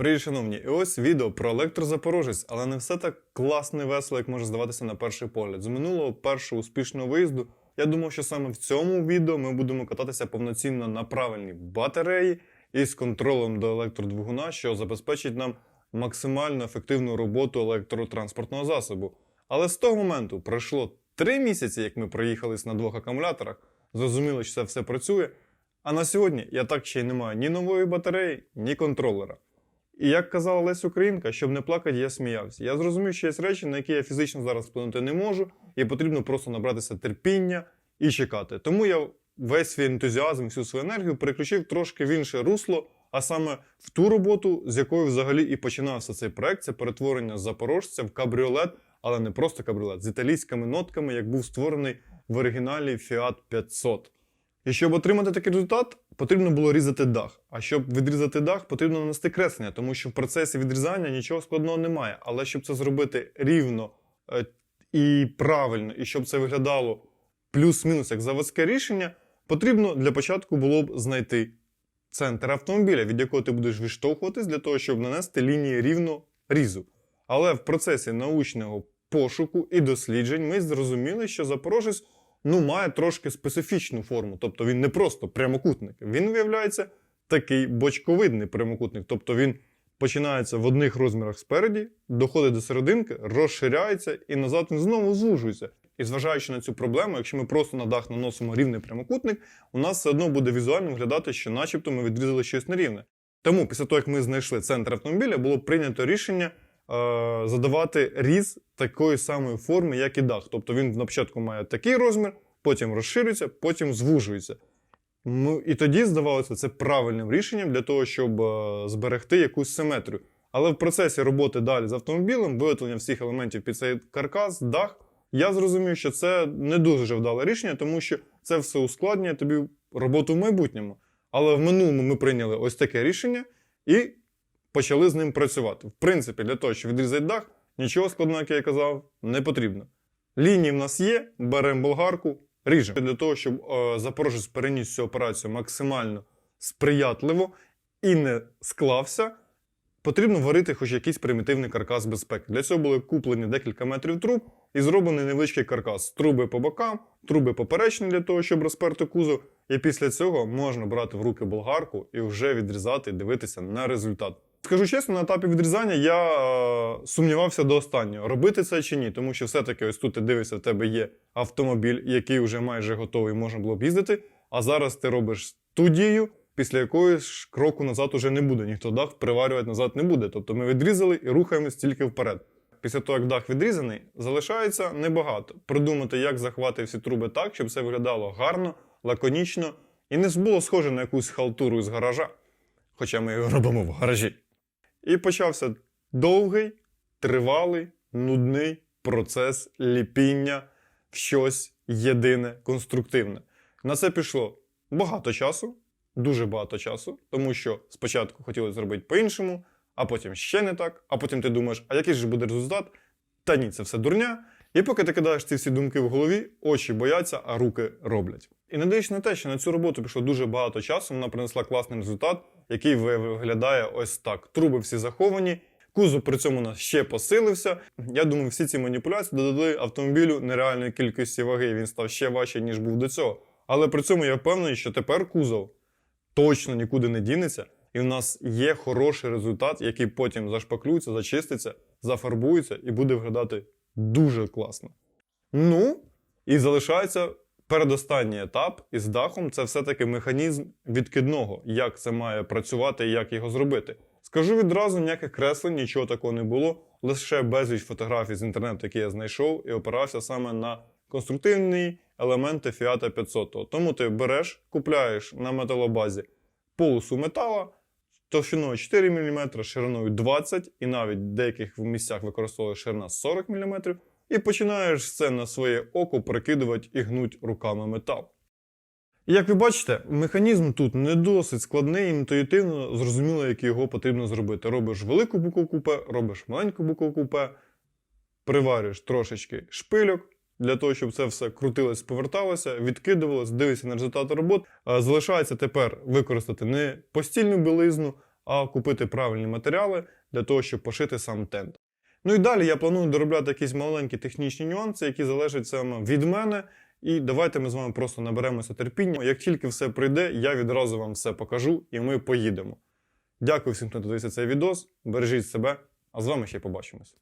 Привіт, шановні! І ось відео про електрозапорожець, але не все так класно і весело, як може здаватися на перший погляд. З минулого першого успішного виїзду я думав, що саме в цьому відео ми будемо кататися повноцінно на правильній батареї і з контролем до електродвигуна, що забезпечить нам максимально ефективну роботу електротранспортного засобу. Але з того моменту пройшло три місяці, як ми проїхались на двох акумуляторах, зрозуміло, що це все працює. А на сьогодні я так ще й не маю ні нової батареї, ні контролера. І як казала Лесь Українка, щоб не плакати, я сміявся. Я зрозумів, що є речі, на які я фізично зараз вплинути не можу, і потрібно просто набратися терпіння і чекати. Тому я весь свій ентузіазм, всю свою енергію переключив трошки в інше русло, а саме в ту роботу, з якої взагалі і починався цей проект, це перетворення запорожця в кабріолет, але не просто кабріолет, з італійськими нотками, як був створений в оригіналі Fiat 500. І щоб отримати такий результат, потрібно було різати дах. А щоб відрізати дах, потрібно нанести креслення, тому що в процесі відрізання нічого складного немає. Але щоб це зробити рівно е, і правильно, і щоб це виглядало плюс-мінус як заводське рішення, потрібно для початку було б знайти центр автомобіля, від якого ти будеш відштовхуватись для того, щоб нанести лінії рівно різу. Але в процесі научного пошуку і досліджень ми зрозуміли, що Запорожець ну, має трошки специфічну форму. Тобто він не просто прямокутник, він виявляється такий бочковидний прямокутник. Тобто він починається в одних розмірах спереді, доходить до серединки, розширяється і назад він знову звужується. І зважаючи на цю проблему, якщо ми просто на дах наносимо рівний прямокутник, у нас все одно буде візуально виглядати, що начебто ми відрізали щось нерівне. Тому після того, як ми знайшли центр автомобіля, було прийнято рішення задавати різ такої самої форми, як і дах. Тобто він на початку має такий розмір, потім розширюється, потім звужується. Ну, і тоді здавалося це правильним рішенням для того, щоб е, зберегти якусь симетрію. Але в процесі роботи далі з автомобілем, виготовлення всіх елементів під цей каркас, дах, я зрозумів, що це не дуже вдале рішення, тому що це все ускладнює тобі роботу в майбутньому. Але в минулому ми прийняли ось таке рішення і почали з ним працювати. В принципі, для того, щоб відрізати дах, нічого складного, як я казав, не потрібно. Лінії в нас є, беремо болгарку, ріжемо. Для того, щоб е, Запорожець переніс цю операцію максимально сприятливо і не склався, потрібно варити хоч якийсь примітивний каркас безпеки. Для цього були куплені декілька метрів труб і зроблений невеличкий каркас. Труби по бокам, труби поперечні для того, щоб розперти кузов. І після цього можна брати в руки болгарку і вже відрізати, дивитися на результат. Скажу чесно, на етапі відрізання я е, сумнівався до останнього, робити це чи ні, тому що все-таки ось тут ти дивишся, в тебе є автомобіль, який вже майже готовий, можна було б їздити. А зараз ти робиш ту дію, після якої ж кроку назад уже не буде. Ніхто дах приварювати назад не буде. Тобто ми відрізали і рухаємось тільки вперед. Після того, як дах відрізаний, залишається небагато. Придумати, як захвати всі труби так, щоб це виглядало гарно, лаконічно і не було схоже на якусь халтуру з гаража. Хоча ми його робимо в гаражі. І почався довгий, тривалий, нудний процес ліпіння в щось єдине, конструктивне. На це пішло багато часу, дуже багато часу, тому що спочатку хотіли зробити по-іншому, а потім ще не так, а потім ти думаєш, а який же буде результат? Та ні, це все дурня. І поки ти кидаєш ці всі думки в голові, очі бояться, а руки роблять. І дивлячись на те, що на цю роботу пішло дуже багато часу, вона принесла класний результат, який виглядає ось так. Труби всі заховані, кузов при цьому нас ще посилився. Я думаю, всі ці маніпуляції додали автомобілю нереальної кількості ваги. Він став ще важче, ніж був до цього. Але при цьому я впевнений, що тепер кузов точно нікуди не дінеться, і в нас є хороший результат, який потім зашпаклюється, зачиститься, зафарбується і буде виглядати дуже класно. Ну, і залишається передостанній етап із дахом це все-таки механізм відкидного, як це має працювати і як його зробити. Скажу відразу, ніяких креслень, нічого такого не було, лише безліч фотографій з інтернету, які я знайшов, і опирався саме на конструктивні елементи Fiat 500. Тому ти береш, купляєш на металобазі полосу метала товщиною 4 мм, шириною 20 і навіть в деяких місцях використовує ширина 40 мм, і починаєш це на своє око прикидувати і гнуть руками метал. Як ви бачите, механізм тут не досить складний, інтуїтивно зрозуміло, як його потрібно зробити. Робиш велику буковку П, робиш маленьку буковку П, приварюєш трошечки шпильок для того, щоб це все крутилось, поверталося, відкидувалось, дивишся на результати робот. Залишається тепер використати не постільну білизну, а купити правильні матеріали для того, щоб пошити сам тент. Ну і далі я планую доробляти якісь маленькі технічні нюанси, які залежать саме від мене. І давайте ми з вами просто наберемося терпіння. Як тільки все прийде, я відразу вам все покажу і ми поїдемо. Дякую всім, хто дивився цей відос. Бережіть себе, а з вами ще побачимось.